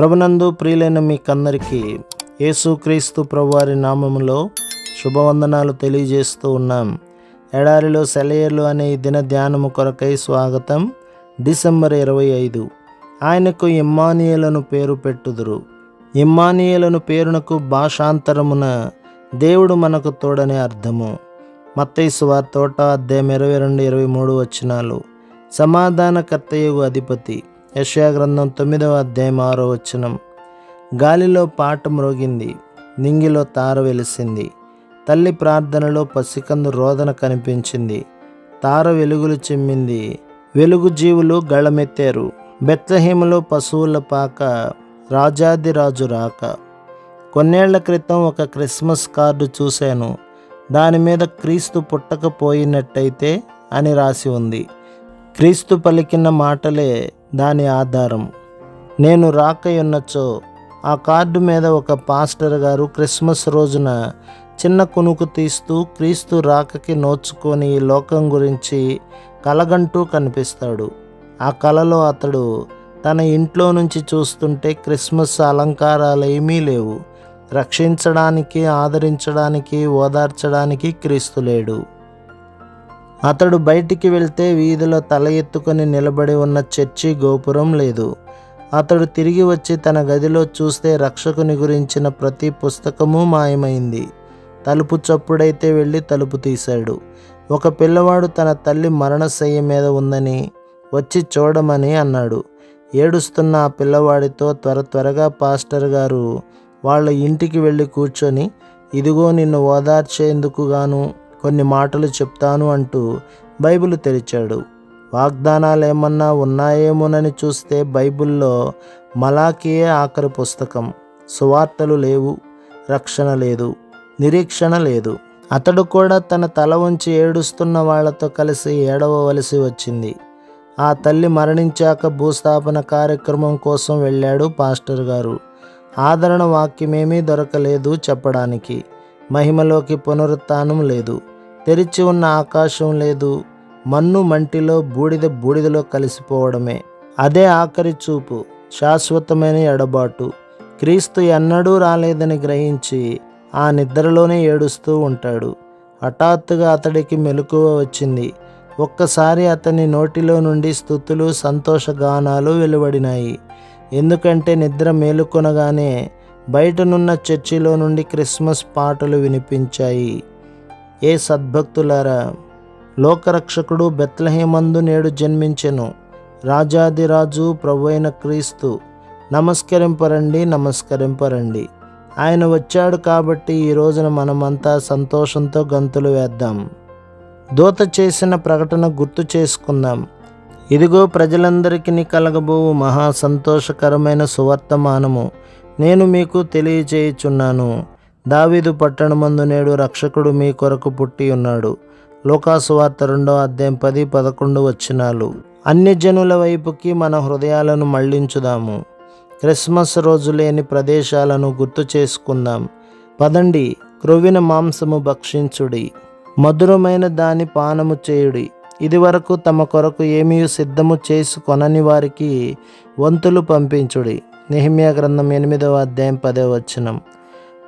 ప్రభునందు ప్రియులైన మీకందరికీ యేసుక్రీస్తు ప్రభువారి నామములో శుభవందనాలు తెలియజేస్తూ ఉన్నాం. ఎడారిలో సెలయర్లు అనే దిన ధ్యానము కొరకై స్వాగతం డిసెంబర్ ఇరవై ఐదు. ఆయనకు ఇమ్మానియలను పేరు పెట్టుదురు. ఇమ్మానియలను పేరునకు భాషాంతరమున దేవుడు మనకు తోడనే అర్థము. మత్తైసు వారి తోట అధ్యాయం ఇరవై రెండు ఇరవై మూడు వచనాలు. సమాధానకర్తయగు అధిపతి. యశయా గ్రంథం తొమ్మిదవ అధ్యాయం ఆరో వచనం. గాలిలో పాట మ్రోగింది నింగిలో తార వెలిసింది తల్లి ప్రార్థనలో పసికందు రోదన కనిపించింది తార వెలుగులు చిమ్మింది వెలుగు జీవులు గళమెత్తారు బెత్లహేములో పశువుల పాక రాజాదిరాజు రాక. కొన్నేళ్ళ క్రితం ఒక క్రిస్మస్ కార్డు చూశాను దాని మీద క్రీస్తు పుట్టకపోయినట్టయితే అని రాసి ఉంది. క్రీస్తు పలికిన మాటలే దాని ఆధారం. నేను రాకయున్నచో ఆ కార్డు మీద ఒక పాస్టర్ గారు క్రిస్మస్ రోజున చిన్న కునుకు తీస్తూ క్రీస్తు రాకకి నోచుకొని ఈ లోకం గురించి కలగంటూ కనిపిస్తాడు. ఆ కలలో అతడు తన ఇంట్లో నుంచి చూస్తుంటే క్రిస్మస్ అలంకారాలు ఏమీ లేవు. రక్షించడానికి ఆదరించడానికి ఓదార్చడానికి క్రీస్తు లేడు. అతడు బయటికి వెళ్తే వీధిలో తల ఎత్తుకొని నిలబడి ఉన్న చర్చి గోపురం లేదు. అతడు తిరిగి వచ్చి తన గదిలో చూస్తే రక్షకుని గురించిన ప్రతి పుస్తకము మాయమైంది. తలుపు చప్పుడైతే వెళ్ళి తలుపు తీశాడు. ఒక పిల్లవాడు తన తల్లి మరణశయ్య మీద ఉందని వచ్చి చూడమని అన్నాడు. ఏడుస్తున్న ఆ పిల్లవాడితో త్వర త్వరగా పాస్టర్ గారు వాళ్ళ ఇంటికి వెళ్ళి కూర్చొని ఇదిగో నిన్ను ఓదార్చేందుకు గాను కొన్ని మాటలు చెప్తాను అంటూ బైబిల్ తెరిచాడు. వాగ్దానాలు ఏమన్నా ఉన్నాయేమోనని చూస్తే బైబిల్లో మలాకియే ఆఖరి పుస్తకం. సువార్తలు లేవు రక్షణ లేదు నిరీక్షణ లేదు. అతడు కూడా తన తల ఉంచి ఏడుస్తున్న వాళ్ళతో కలిసి ఏడవవలసి వచ్చింది. ఆ తల్లి మరణించాక భూస్థాపన కార్యక్రమం కోసం వెళ్ళాడు పాస్టర్ గారు. ఆదరణ వాక్యమేమీ దొరకలేదు చెప్పడానికి. మహిమలోకి పునరుత్నం లేదు. తెరిచి ఉన్న ఆకాశం లేదు. మన్ను మంటిలో బూడిద బూడిదలో కలిసిపోవడమే. అదే ఆఖరి చూపు శాశ్వతమైన ఎడబాటు. క్రీస్తు ఎన్నడూ రాలేదని గ్రహించి ఆ నిద్రలోనే ఏడుస్తూ ఉంటాడు. హఠాత్తుగా అతడికి మెలకువ వచ్చింది. ఒక్కసారి అతని నోటిలో నుండి స్థుతులు సంతోషగానాలు వెలువడినాయి. ఎందుకంటే నిద్ర మేలుకొనగానే బయటనున్న చర్చిలో నుండి క్రిస్మస్ పాటలు వినిపించాయి. ఏ సద్భక్తులారా లోకరక్షకుడు బెత్లహేమందు నేడు జన్మించెను. రాజాదిరాజు ప్రభువైన క్రీస్తు నమస్కరింపరండి నమస్కరింపరండి. ఆయన వచ్చాడు కాబట్టి ఈ రోజున మనమంతా సంతోషంతో గంతులు వేద్దాం. దూత చేసిన ప్రకటన గుర్తు చేసుకుందాం. ఇదిగో ప్రజలందరికీ కలగబోవు మహా సంతోషకరమైన సువర్తమానము. నేను మీకు తెలియచేయుచున్నాను దావీదు పట్టణమందు నేడు రక్షకుడు మీ కొరకు పుట్టి ఉన్నాడు. లోకాసువార్త రెండో అధ్యాయం పది పదకొండు వచ్చినాలు అన్యజనుల వైపుకి మన హృదయాలను మళ్ళించుదాము. క్రిస్మస్ రోజు లేని ప్రదేశాలను గుర్తు చేసుకుందాం. పదండి క్రొవ్విన మాంసము భక్షించుడి. మధురమైన దాని పానము చేయుడి. ఇదివరకు తమ కొరకు ఏమీ సిద్ధము చేసుకొనని వారికి వంతులు పంపించుడి. నెహిమియా గ్రంథం ఎనిమిదవ అధ్యాయం పదవ వచనం.